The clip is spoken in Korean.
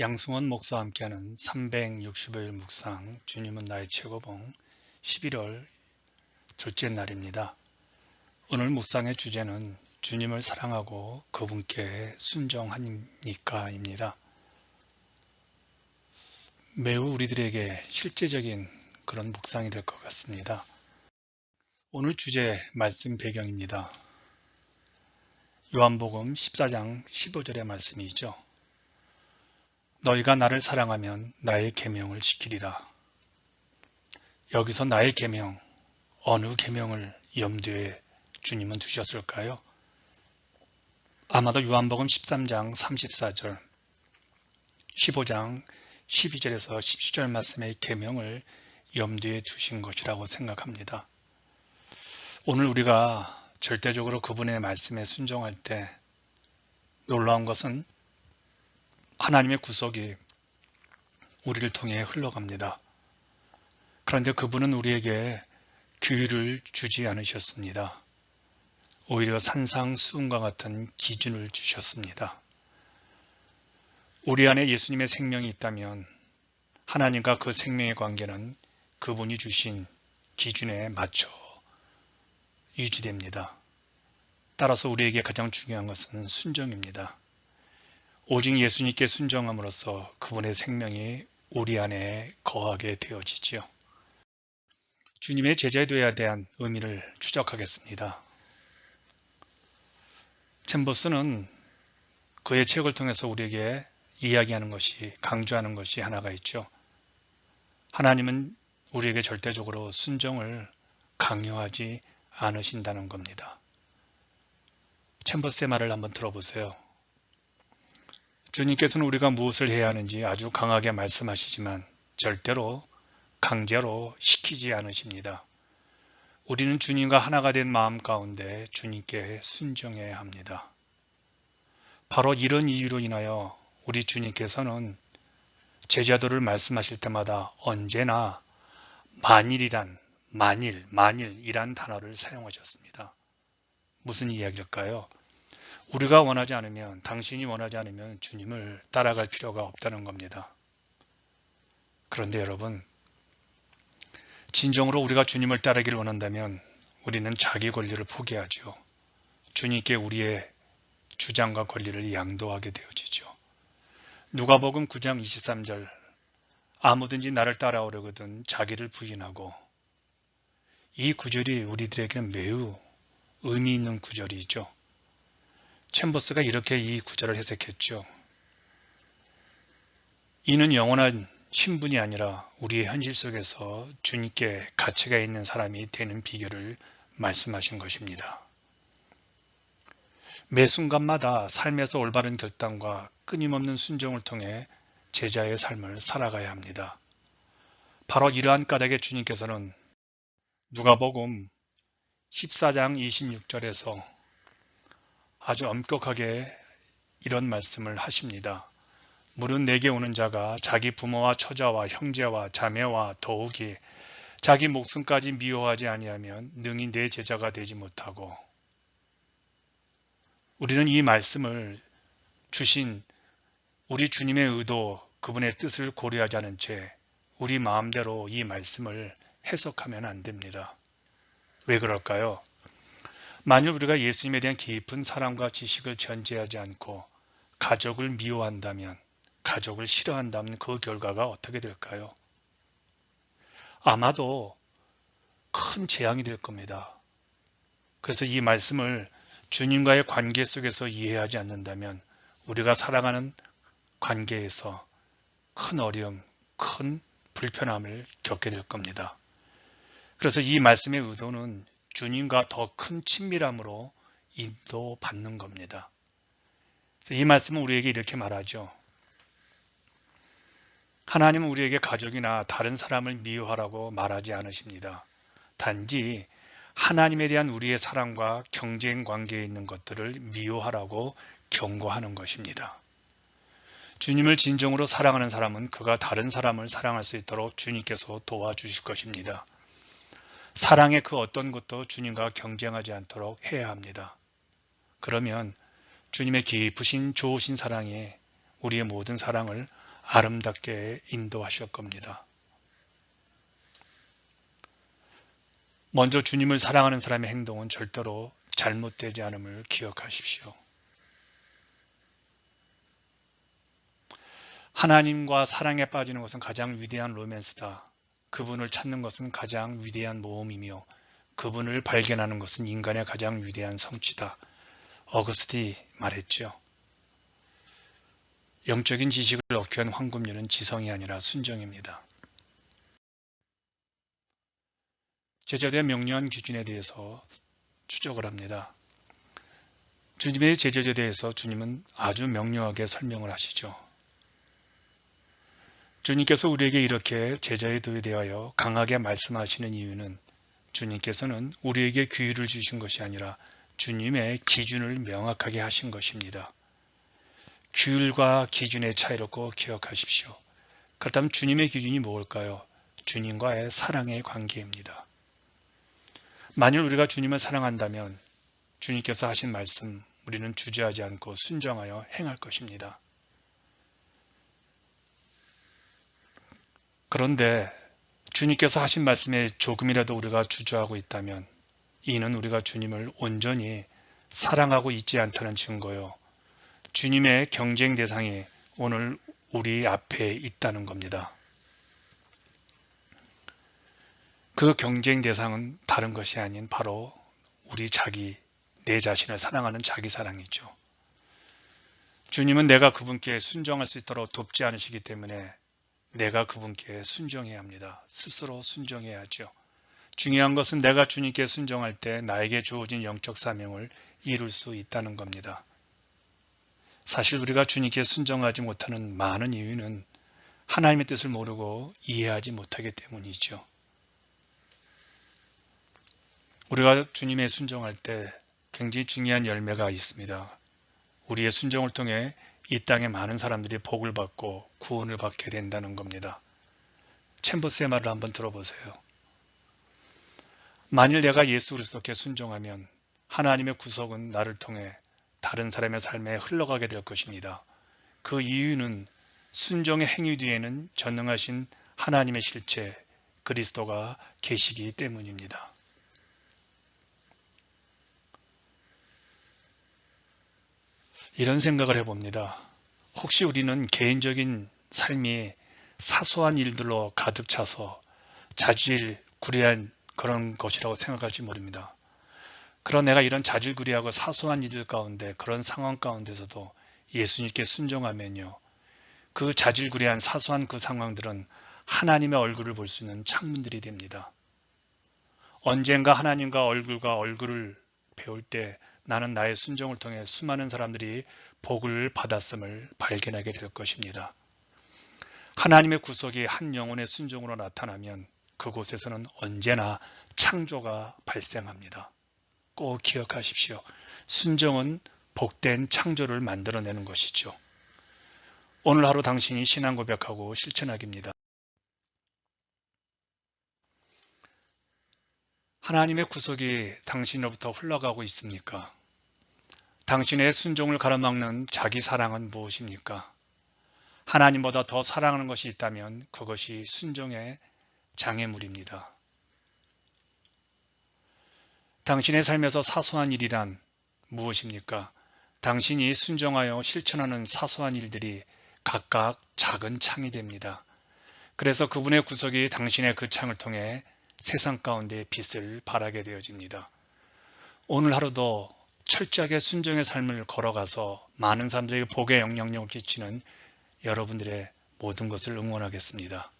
양승원 목사와 함께하는 365일 묵상 주님은 나의 최고봉 11월 둘째 날입니다. 오늘 묵상의 주제는 주님을 사랑하고 그분께 순종하니까입니다. 매우 우리들에게 실제적인 그런 묵상이 될 것 같습니다. 오늘 주제 말씀 배경입니다. 요한복음 14장 15절의 말씀이죠. 너희가 나를 사랑하면 나의 계명을 지키리라. 여기서 나의 계명, 어느 계명을 염두에 주님은 두셨을까요? 아마도 요한복음 13장 34절, 15장 12절에서 17절 말씀의 계명을 염두에 두신 것이라고 생각합니다. 오늘 우리가 절대적으로 그분의 말씀에 순종할 때 놀라운 것은 하나님의 구속이 우리를 통해 흘러갑니다. 그런데 그분은 우리에게 규율을 주지 않으셨습니다. 오히려 산상수훈과 같은 기준을 주셨습니다. 우리 안에 예수님의 생명이 있다면 하나님과 그 생명의 관계는 그분이 주신 기준에 맞춰 유지됩니다. 따라서 우리에게 가장 중요한 것은 순종입니다. 오직 예수님께 순종함으로써 그분의 생명이 우리 안에 거하게 되어지지요. 주님의 되어야 대한 의미를 추적하겠습니다. 챔버스는 그의 책을 통해서 우리에게 이야기하는 것이 강조하는 것이 하나가 있죠. 하나님은 우리에게 절대적으로 순종을 강요하지 않으신다는 겁니다. 챔버스의 말을 한번 들어보세요. 주님께서는 우리가 무엇을 해야 하는지 아주 강하게 말씀하시지만 절대로 강제로 시키지 않으십니다. 우리는 주님과 하나가 된 마음 가운데 주님께 순종해야 합니다. 바로 이런 이유로 인하여 우리 주님께서는 제자들을 말씀하실 때마다 언제나 만일이란 만일, 만일이란 단어를 사용하셨습니다. 무슨 이야기일까요? 우리가 원하지 않으면 당신이 원하지 않으면 주님을 따라갈 필요가 없다는 겁니다. 그런데 여러분 진정으로 우리가 주님을 따르기를 원한다면 우리는 자기 권리를 포기하죠. 주님께 우리의 주장과 권리를 양도하게 되어지죠. 누가복음 9장 23절 아무든지 나를 따라오려거든 자기를 부인하고 이 구절이 우리들에게는 매우 의미 있는 구절이죠. 챔버스가 이렇게 이 구절을 해석했죠. 이는 영원한 신분이 아니라 우리의 현실 속에서 주님께 가치가 있는 사람이 되는 비결을 말씀하신 것입니다. 매 순간마다 삶에서 올바른 결단과 끊임없는 순종을 통해 제자의 삶을 살아가야 합니다. 바로 이러한 까닭에 주님께서는 누가복음 14장 26절에서 아주 엄격하게 이런 말씀을 하십니다. 물은 내게 오는 자가 자기 부모와 처자와 형제와 자매와 더욱이 자기 목숨까지 미워하지 아니하면 능히 내 제자가 되지 못하고 우리는 이 말씀을 주신 우리 주님의 의도 그분의 뜻을 고려하지 않은 채 우리 마음대로 이 말씀을 해석하면 안 됩니다. 왜 그럴까요? 만일 우리가 예수님에 대한 깊은 사랑과 지식을 전제하지 않고 가족을 미워한다면, 가족을 싫어한다면 그 결과가 어떻게 될까요? 아마도 큰 재앙이 될 겁니다. 그래서 이 말씀을 주님과의 관계 속에서 이해하지 않는다면 우리가 살아가는 관계에서 큰 어려움, 큰 불편함을 겪게 될 겁니다. 그래서 이 말씀의 의도는 주님과 더 큰 친밀함으로 인도받는 겁니다. 이 말씀은 우리에게 이렇게 말하죠. 하나님은 우리에게 가족이나 다른 사람을 미워하라고 말하지 않으십니다. 단지 하나님에 대한 우리의 사랑과 경쟁 관계에 있는 것들을 미워하라고 경고하는 것입니다. 주님을 진정으로 사랑하는 사람은 그가 다른 사람을 사랑할 수 있도록 주님께서 도와주실 것입니다. 사랑의 그 어떤 것도 주님과 경쟁하지 않도록 해야 합니다. 그러면 주님의 깊으신 좋으신 사랑이 우리의 모든 사랑을 아름답게 인도하실 겁니다. 먼저 주님을 사랑하는 사람의 행동은 절대로 잘못되지 않음을 기억하십시오. 하나님과 사랑에 빠지는 것은 가장 위대한 로맨스다. 그분을 찾는 것은 가장 위대한 모험이며 그분을 발견하는 것은 인간의 가장 위대한 성취다. 어거스티 말했죠. 영적인 지식을 얻기 위한 황금률은 지성이 아니라 순정입니다. 제자들의 명료한 기준에 대해서 추적을 합니다. 주님의 제자에 대해서 주님은 아주 명료하게 설명을 하시죠. 주님께서 우리에게 이렇게 제자의 도에 대하여 강하게 말씀하시는 이유는 주님께서는 우리에게 규율을 주신 것이 아니라 주님의 기준을 명확하게 하신 것입니다. 규율과 기준의 차이를 꼭 기억하십시오. 그렇다면 주님의 기준이 무엇일까요? 주님과의 사랑의 관계입니다. 만일 우리가 주님을 사랑한다면 주님께서 하신 말씀 우리는 주저하지 않고 순정하여 행할 것입니다. 그런데 주님께서 하신 말씀에 조금이라도 우리가 주저하고 있다면 이는 우리가 주님을 온전히 사랑하고 있지 않다는 증거요. 주님의 경쟁 대상이 오늘 우리 앞에 있다는 겁니다. 그 경쟁 대상은 다른 것이 아닌 바로 우리 자기, 내 자신을 사랑하는 자기 사랑이죠. 주님은 내가 그분께 순종할 수 있도록 돕지 않으시기 때문에 내가 그분께 순종해야 합니다. 스스로 순종해야죠. 중요한 것은 내가 주님께 순종할 때 나에게 주어진 영적 사명을 이룰 수 있다는 겁니다. 사실 우리가 주님께 순종하지 못하는 많은 이유는 하나님의 뜻을 모르고 이해하지 못하기 때문이죠. 우리가 주님의 순종할 때 굉장히 중요한 열매가 있습니다. 우리의 순종을 통해 이 땅에 많은 사람들이 복을 받고 구원을 받게 된다는 겁니다. 챔버스의 말을 한번 들어보세요. 만일 내가 예수 그리스도께 순종하면 하나님의 구속은 나를 통해 다른 사람의 삶에 흘러가게 될 것입니다. 그 이유는 순종의 행위 뒤에는 전능하신 하나님의 실체 그리스도가 계시기 때문입니다. 이런 생각을 해봅니다. 혹시 우리는 개인적인 삶이 사소한 일들로 가득 차서 자질구레한 그런 것이라고 생각할지 모릅니다. 그런 내가 이런 자질구레하고 사소한 일들 가운데 그런 상황 가운데서도 예수님께 순종하면요. 그 자질구레한 사소한 그 상황들은 하나님의 얼굴을 볼 수 있는 창문들이 됩니다. 언젠가 하나님과 얼굴과 얼굴을 배울 때 나는 나의 순종을 통해 수많은 사람들이 복을 받았음을 발견하게 될 것입니다. 하나님의 구속이 한 영혼의 순종으로 나타나면 그곳에서는 언제나 창조가 발생합니다. 꼭 기억하십시오. 순종은 복된 창조를 만들어내는 것이죠. 오늘 하루 당신이 신앙 고백하고 실천하기입니다. 하나님의 구속이 당신으로부터 흘러가고 있습니까? 당신의 순종을 가로막는 자기 사랑은 무엇입니까? 하나님보다 더 사랑하는 것이 있다면 그것이 순종의 장애물입니다. 당신의 삶에서 사소한 일이란 무엇입니까? 당신이 순종하여 실천하는 사소한 일들이 각각 작은 창이 됩니다. 그래서 그분의 구속이 당신의 그 창을 통해 세상 가운데 빛을 발하게 되어집니다. 오늘 하루도 철저하게 순종의 삶을 걸어가서 많은 사람들에게 복의 영향력을 끼치는 여러분들의 모든 것을 응원하겠습니다.